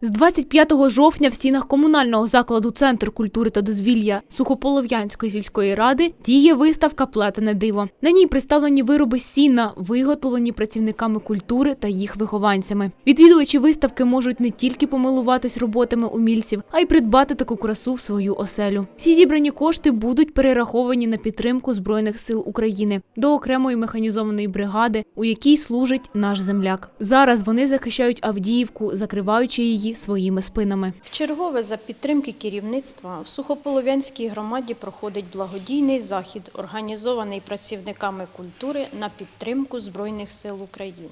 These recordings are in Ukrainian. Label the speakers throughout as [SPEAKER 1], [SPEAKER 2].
[SPEAKER 1] З 25 жовтня в стінах комунального закладу Центр культури та дозвілля Сухополов'янської сільської ради діє виставка Плетене диво. На ній представлені вироби сіна, виготовлені працівниками культури та їх вихованцями. Відвідувачі виставки можуть не тільки помилуватись роботами умільців, а й придбати таку красу в свою оселю. Всі зібрані кошти будуть перераховані на підтримку збройних сил України до окремої механізованої бригади, у якій служить наш земляк. Зараз вони захищають Авдіївку, закриваючи її своїми спинами.
[SPEAKER 2] Вчергове за підтримки керівництва в Сухополов'янській громаді проходить благодійний захід, організований працівниками культури на підтримку Збройних сил України.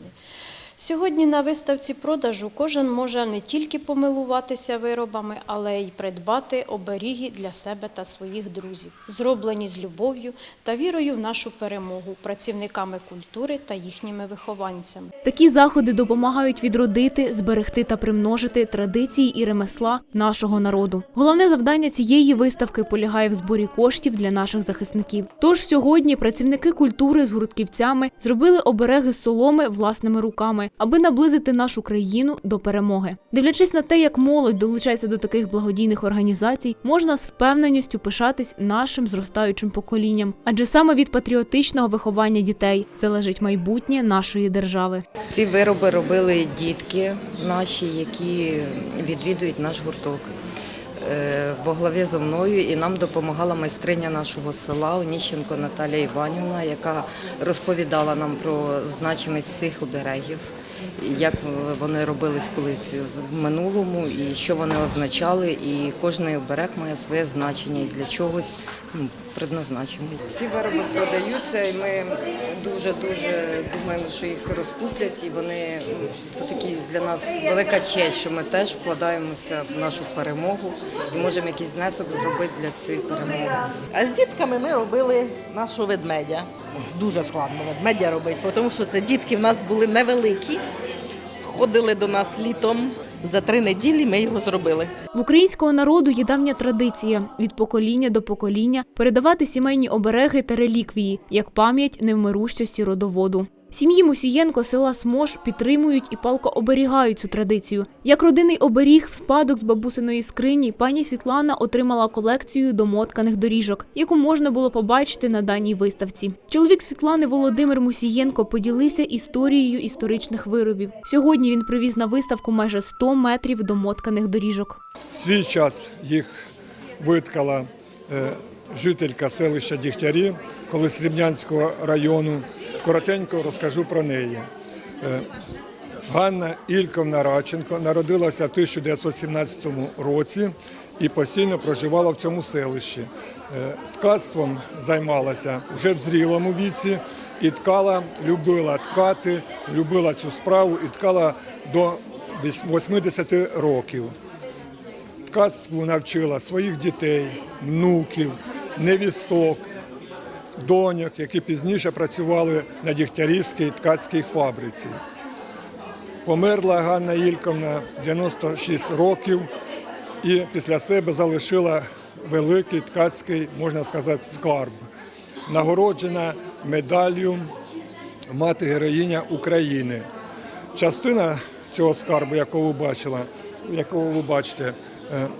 [SPEAKER 2] Сьогодні на виставці продажу кожен може не тільки помилуватися виробами, але й придбати оберіги для себе та своїх друзів, зроблені з любов'ю та вірою в нашу перемогу працівниками культури та їхніми вихованцями.
[SPEAKER 1] Такі заходи допомагають відродити, зберегти та примножити традиції і ремесла нашого народу. Головне завдання цієї виставки полягає в зборі коштів для наших захисників. Тож сьогодні працівники культури з гуртківцями зробили обереги соломи власними руками, аби наблизити нашу країну до перемоги. Дивлячись на те, як молодь долучається до таких благодійних організацій, можна з впевненістю пишатись нашим зростаючим поколінням, адже саме від патріотичного виховання дітей залежить майбутнє нашої держави.
[SPEAKER 3] Ці вироби робили дітки наші, які відвідують наш гурток. Е, Во главі зо мною і нам допомагала майстриня нашого села Оніщенко Наталія Іванівна, яка розповідала нам про значимість цих оберегів, як вони робились колись в минулому, і що вони означали. І кожен оберег має своє значення і для чогось ну, предназначений. Всі вироби продаються, і ми дуже дуже думаємо, що їх розкуплять, і вони ну, це такі для нас велика честь, що ми теж вкладаємося в нашу перемогу і можемо якийсь внесок зробити для цієї перемоги.
[SPEAKER 4] А з дітками ми робили нашого ведмедя. Дуже складно ведмедя робити, тому що це дітки в нас були невеликі, ходили до нас літом. За три неділі ми його зробили.
[SPEAKER 1] В українського народу є давня традиція від покоління до покоління передавати сімейні обереги та реліквії як пам'ять невмирущості родоводу. Сім'ї Мусієнко села Смош підтримують і палко оберігають цю традицію. Як родинний оберіг в спадок з бабусиної скрині пані Світлана отримала колекцію домотканих доріжок, яку можна було побачити на даній виставці. Чоловік Світлани Володимир Мусієнко поділився історією історичних виробів. Сьогодні він привіз на виставку майже 100 метрів домотканих доріжок.
[SPEAKER 5] В свій час їх виткала е, жителька селища Дігтярі, коли з Рівнянського району. Коротенько розкажу про неї. Е, Ганна Ільковна Радченко народилася в 1917 році і постійно проживала в цьому селищі. Е, Ткацтвом займалася вже в зрілому віці і ткала, любила ткати, любила цю справу і ткала до 80 років ткацтву навчила своїх дітей, внуків, невісток, доньок, які пізніше працювали на Дігтярівській ткацькій фабриці. Померла Ганна Ільковна 96 років і після себе залишила великий ткацький, можна сказати, скарб. Нагороджена медаллю мати героїня України. Частина цього скарбу, якого ви бачила, якого ви бачите,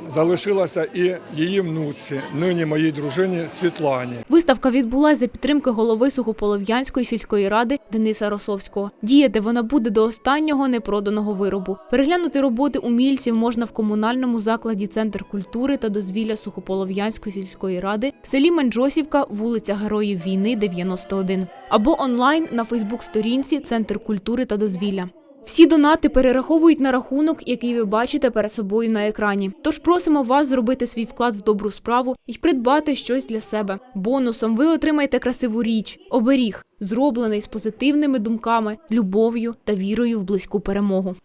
[SPEAKER 5] залишилася і її внуці, нині моїй дружині Світлані.
[SPEAKER 1] Виставка відбулася за підтримки голови Сухополов'янської сільської ради Дениса Росовського. Діяти вона буде до останнього непроданого виробу. Переглянути роботи умільців можна в комунальному закладі Центр культури та дозвілля Сухополов'янської сільської ради в селі Менджосівка, вулиця Героїв війни, 91. або онлайн на Фейсбук-сторінці Центр культури та дозвілля. Всі донати перераховують на рахунок, який ви бачите перед собою на екрані. Тож просимо вас зробити свій вклад в добру справу і придбати щось для себе. Бонусом ви отримаєте красиву річ, оберіг, зроблений з позитивними думками, любов'ю та вірою в близьку перемогу.